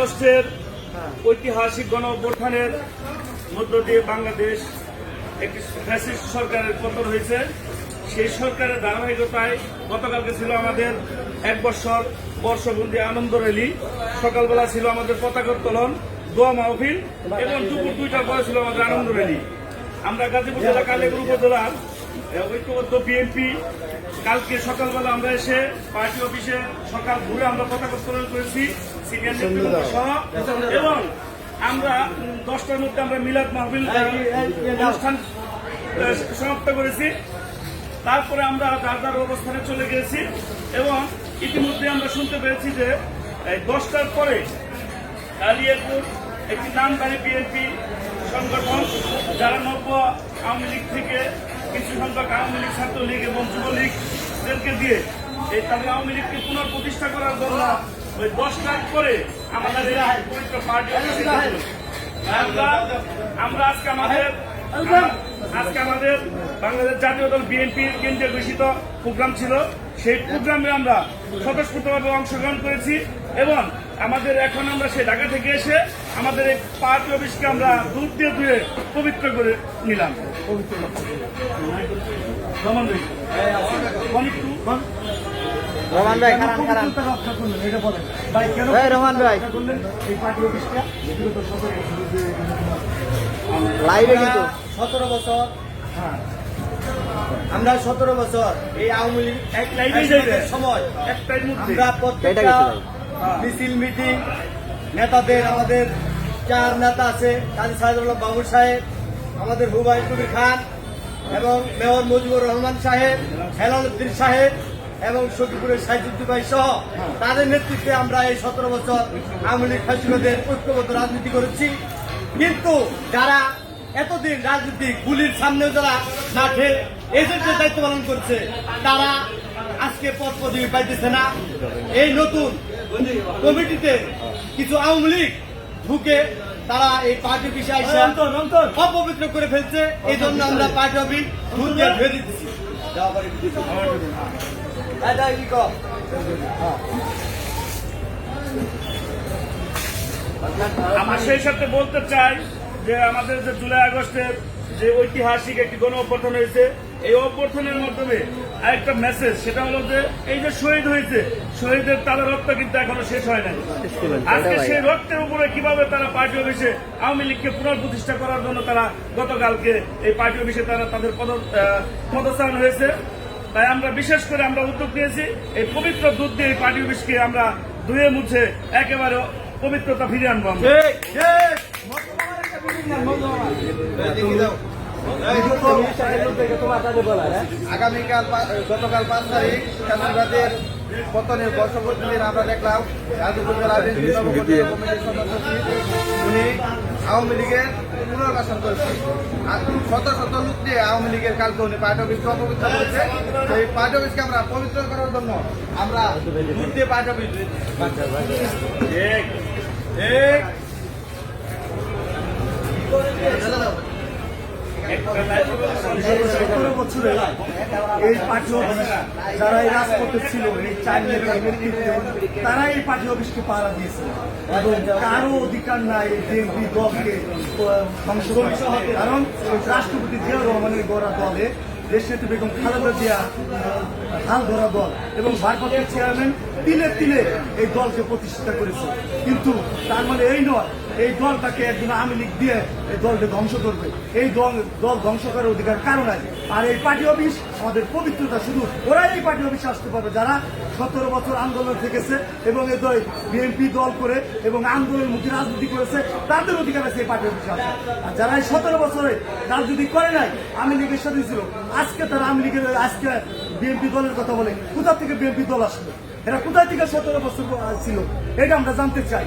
আগস্টের ঐতিহাসিক গণ অভ্যুত্থানের মধ্য দিয়ে বাংলাদেশ একটি ফ্যাসিস্ট সরকারের পতন হয়েছে। সেই সরকারের ধারাবাহিকতায় গতকালকে ছিল আমাদের এক বছর বর্ষবন্দি আনন্দ র্যালি। সকালবেলা ছিল আমাদের পতাকা উত্তোলন, দোয়া মাহফিল এবং দুপুর দুইটার পরে ছিল আমাদের আনন্দ র্যালি। আমরা গাজীপুর জেলা কালেগুর উপজেলার ঐক্যবদ্ধ বিএনপি কালকে সকালবেলা আমরা এসে পার্টি অফিসে সকাল ঘুরে আমরা পতাকা উত্তোলন করেছি সিনিয়র নেতৃবৃন্দ সহ। এবং আমরা দশটার মধ্যে আমরা মিলাদ মাহফিল আহ, অনুষ্ঠান সমাপ্ত করেছি। তারপরে আমরা যার যার অবস্থানে চলে গেছি এবং ইতিমধ্যে আমরা শুনতে পেরেছি যে এই দশটার পরে কালিয়াপুর একটি নামদারি বিএনপি সংগঠন যারা নব্য আওয়ামী লীগ থেকে কিছু সংখ্যক আওয়ামী লীগ ছাত্রলীগ এবং যুবলীগদেরকে দিয়ে এই তাদের আওয়ামী লীগকে পুনঃপ্রতিষ্ঠা করার জন্য ওই দশ লাখ করে আমাদের পবিত্র পার্টি আমরা আজকে আমাদের আজকে আমাদের বাংলাদেশ জাতীয় দল বিএনপির কেন্দ্রীয় ঘোষিত প্রোগ্রাম ছিল। সেই প্রোগ্রামে আমরা স্বতঃস্ফূর্তভাবে অংশগ্রহণ করেছি এবং আমাদের এখন আমরা সেই ঢাকা থেকে এসে আমাদের এই পার্টি অফিসকে আমরা দুধ দিয়ে ধুয়ে পবিত্র করে নিলাম। রমন ভাই। রহমান ভাই খারান খারান ভাই। লাইভে কিন্তু। সতেরো বছর। হ্যাঁ আমরা সতেরো বছর এই আওয়ামী লীগ এক লাইনেই যাইবে। সময় আমরা এটা প্রত্যেকটা মিছিল মিটিং নেতাদের আমাদের চার নেতা আছে কাজী সাহেদুল্লাহ বাবুর সাহেব আমাদের হুবাই কবির খান এবং মেয়র মুজিবুর রহমান সাহেব, হেলাল উদ্দিন সাহেব এবং সখীপুরের সাইজুদ্দি ভাই সহ তাদের নেতৃত্বে আমরা এই সতেরো বছর আওয়ামী লীগ ফাঁসিবাদের ঐক্যবদ্ধ রাজনীতি করেছি। কিন্তু যারা এতদিন রাজনীতি গুলির সামনে যারা মাঠে এজেন্টের দায়িত্ব পালন করছে, তারা আজকে পদ পদবি পাইতেছে না। এই নতুন কমিটিতে কিছু আওয়ামী লীগ ঢুকে তারা এই পার্টি অফিসে অপবিত্র করে ফেলছে। এই জন্য আমরা পার্টি অফিস আমার ধুয়ে দিচ্ছি। হ্যাঁ? আমরা সেই সাথে বলতে চাই যে আমাদের যে জুলাই আগস্টের যে ঐতিহাসিক একটি গণ অভ্যর্থন হয়েছে এই অভ্যর্থনের মাধ্যমে আরেকটা মেসেজ সেটা হলো যে এই যে শহীদ হয়েছে শহীদের তাদের রক্ত কিন্তু এখনও শেষ হয় নাই। আজকে সেই রক্তের উপরে কীভাবে তারা পার্টি অফিসে আওয়ামী লীগকে পুনর্প্রতিষ্ঠা করার জন্য তারা গতকালকে এই পার্টি অফিসে তারা তাদের পদ আহ, পদচারণ হয়েছে তাই আমরা বিশেষ করে আমরা উদ্যোগ নিয়েছি এই পবিত্র দুধ দিয়ে এই পার্টি অফিসকে আমরা ধুয়ে মুছে একেবারে পবিত্রতা ফিরিয়ে আনব আমরা। আগামীকাল গতকাল পাঁচ তারিখ ফ্যাসিবাদের পতনের বর্ষপূর্তি দিন আমরা দেখলাম। গাজীপুর জেলা উনি আওয়ামী লীগের পুনর্বাসন করেছে আর শত শত লোক দিয়ে আওয়ামী লীগের কালকে উনি অফিসকে অপবিত্র করেছে। সেই অফিসকে আমরা পবিত্র করার জন্য আমরা দুধ দিয়ে ঠিক ঠিক সতেরো বছরে এই পার্টি অফিস, যারা এই রাজপথে ছিল, এই চার নেতার তারা এই পার্টি অফিসকে পাহারা দিয়েছিল এবং কারও অধিকার নাই বিএনপি দলকে। কারণ রাষ্ট্রপতি জিয়াউর রহমানের গড়া দলে দেশনেত্রী বেগম খালেদা জিয়া হাল ধরা দল এবং ভারপ্রাপ্ত চেয়ারম্যান তিলে তিলে এই দলকে প্রতিষ্ঠা করেছে। কিন্তু তার মানে এই নয় এই দলটাকে একজন আওয়ামী লীগ দিয়ে এই দলকে ধ্বংস করবে। এই দল দল ধ্বংস করার অধিকার কারও নাই। আর এই পার্টি অফিস, আমাদের পবিত্রতা শুধু ওরাই এই পার্টি অফিসে আসতে পারবে, যারা সতেরো বছর আন্দোলন থেকেছে এবং এ দল বিএনপি দল করে এবং আন্দোলনের মুখে রাজনীতি করেছে, তাদের অধিকার আছে এই পার্টি অফিসে আসে আর যারা এই সতেরো বছরে রাজনীতি করে নাই, আওয়ামী লীগের সাথে ছিল, আজকে তারা আওয়ামী লীগের আজকে বিএনপি দলের কথা বলে, কোথা থেকে বিএনপি দল আসলো? এরা কোথায় থেকে সতেরো বছর ছিল? এটা আমরা জানতে চাই।